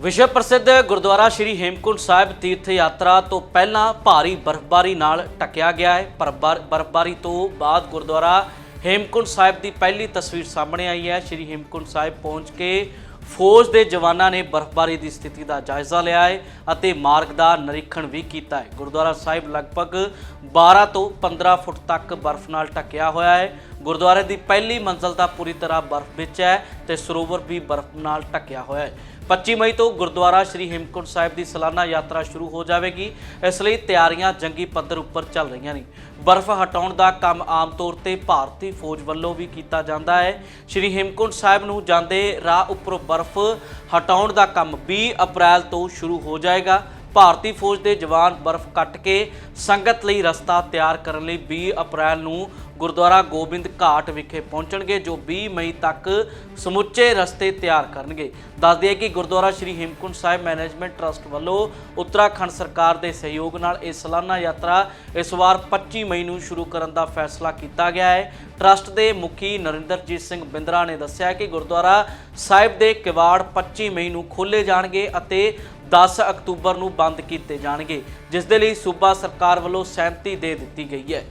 ਵਿਸ਼ਵ ਪ੍ਰਸਿੱਧ ਗੁਰਦੁਆਰਾ ਸ਼੍ਰੀ ਹੇਮਕੁੰਟ ਸਾਹਿਬ ਤੀਰਥ ਯਾਤਰਾ ਤੋਂ ਪਹਿਲਾਂ ਭਾਰੀ ਬਰਫ਼ਬਾਰੀ ਨਾਲ ਟਕਿਆ ਗਿਆ ਹੈ। ਪਰ ਬਰਫ਼ਬਾਰੀ ਤੋਂ ਬਾਅਦ ਗੁਰਦੁਆਰਾ ਹੇਮਕੁੰਟ ਸਾਹਿਬ ਦੀ ਪਹਿਲੀ ਤਸਵੀਰ ਸਾਹਮਣੇ ਆਈ ਹੈ। ਸ਼੍ਰੀ ਹੇਮਕੁੰਟ ਸਾਹਿਬ ਪਹੁੰਚ ਕੇ ਫੌਜ ਦੇ ਜਵਾਨਾਂ ਨੇ ਬਰਫ਼ਬਾਰੀ ਦੀ ਸਥਿਤੀ ਦਾ ਜਾਇਜ਼ਾ ਲਿਆ ਹੈ ਅਤੇ ਮਾਰਗ ਦਾ ਨਿਰੀਖਣ ਵੀ ਕੀਤਾ ਹੈ। ਗੁਰਦੁਆਰਾ ਸਾਹਿਬ ਲਗਭਗ 12 ਤੋਂ 15 ਫੁੱਟ ਤੱਕ ਬਰਫ਼ ਨਾਲ ਢੱਕਿਆ ਹੋਇਆ ਹੈ। ਗੁਰਦੁਆਰੇ ਦੀ ਪਹਿਲੀ ਮੰਜ਼ਲ ਤਾਂ ਪੂਰੀ ਤਰ੍ਹਾਂ ਬਰਫ਼ ਵਿੱਚ ਹੈ ਤੇ ਸਰੋਵਰ ਵੀ ਬਰਫ਼ ਨਾਲ ਢੱਕਿਆ ਹੋਇਆ ਹੈ। 25 ਮਈ ਤੋਂ ਗੁਰਦੁਆਰਾ ਸ਼੍ਰੀ ਹੇਮਕੁੰਟ ਸਾਹਿਬ ਦੀ ਸਾਲਾਨਾ ਯਾਤਰਾ ਸ਼ੁਰੂ ਹੋ ਜਾਵੇਗੀ। ਇਸ ਲਈ ਤਿਆਰੀਆਂ ਜੰਗੀ ਪੱਧਰ ਉੱਪਰ ਚੱਲ ਰਹੀਆਂ ਨੇ। ਬਰਫ਼ ਹਟਾਉਣ ਦਾ ਕੰਮ ਆਮ ਤੌਰ ਤੇ ਭਾਰਤੀ ਫੌਜ ਵੱਲੋਂ ਵੀ ਕੀਤਾ ਜਾਂਦਾ ਹੈ। ਸ਼੍ਰੀ ਹੇਮਕੁੰਟ ਸਾਹਿਬ ਨੂੰ ਜਾਂਦੇ ਰਾਹ ਉੱਪਰੋਂ ਬਰਫ਼ ਹਟਾਉਣ ਦਾ ਕੰਮ 20 ਅਪ੍ਰੈਲ ਤੋਂ ਸ਼ੁਰੂ ਹੋ ਜਾਏਗਾ। ਭਾਰਤੀ ਫੌਜ ਦੇ ਜਵਾਨ ਬਰਫ਼ ਕੱਟ ਕੇ ਸੰਗਤ ਲਈ ਰਸਤਾ ਤਿਆਰ ਕਰਨ ਲਈ 20 ਅਪ੍ਰੈਲ ਨੂੰ ਗੁਰਦੁਆਰਾ ਗੋਬਿੰਦ ਘਾਟ ਵਿਖੇ ਪਹੁੰਚਣਗੇ, ਜੋ 20 ਮਈ ਤੱਕ ਸਮੁੱਚੇ ਰਸਤੇ ਤਿਆਰ ਕਰਨਗੇ। ਦੱਸ ਹੈ ਕਿ ਗੁਰਦੁਆਰਾ ਸ਼੍ਰੀ ਹੇਮਕੁੰਟ ਸਾਹਿਬ ਮੈਨੇਜਮੈਂਟ ਟਰਸਟ ਵੱਲੋਂ ਉੱਤਰਾਖੰਡ ਸਰਕਾਰ ਦੇ ਸਹਿਯੋਗ ਨਾਲ ਇਹ ਸਾਲਾਨਾ ਯਾਤਰਾ ਇਸ ਵਾਰ 25 ਮਈ ਨੂੰ ਸ਼ੁਰੂ ਕਰਨ ਦਾ ਫੈਸਲਾ ਕੀਤਾ ਗਿਆ ਹੈ। ਟਰਸਟ ਦੇ ਮੁਖੀ ਨਰਿੰਦਰਜੀਤ ਸਿੰਘ ਬਿੰਦਰਾ ਨੇ ਦੱਸਿਆ ਕਿ ਗੁਰਦੁਆਰਾ ਸਾਹਿਬ ਦੇ ਕਿਵਾੜ 25 ਮਈ ਨੂੰ ਖੋਲੇ ਜਾਣਗੇ ਅਤੇ 10 ਅਕਤੂਬਰ ਨੂੰ ਬੰਦ ਕੀਤੇ ਜਾਣਗੇ, ਜਿਸ ਦੇ ਲਈ ਸੂਬਾ ਸਰਕਾਰ ਵੱਲੋਂ ਸਹਿਮਤੀ ਦੇ ਦਿੱਤੀ ਗਈ ਹੈ।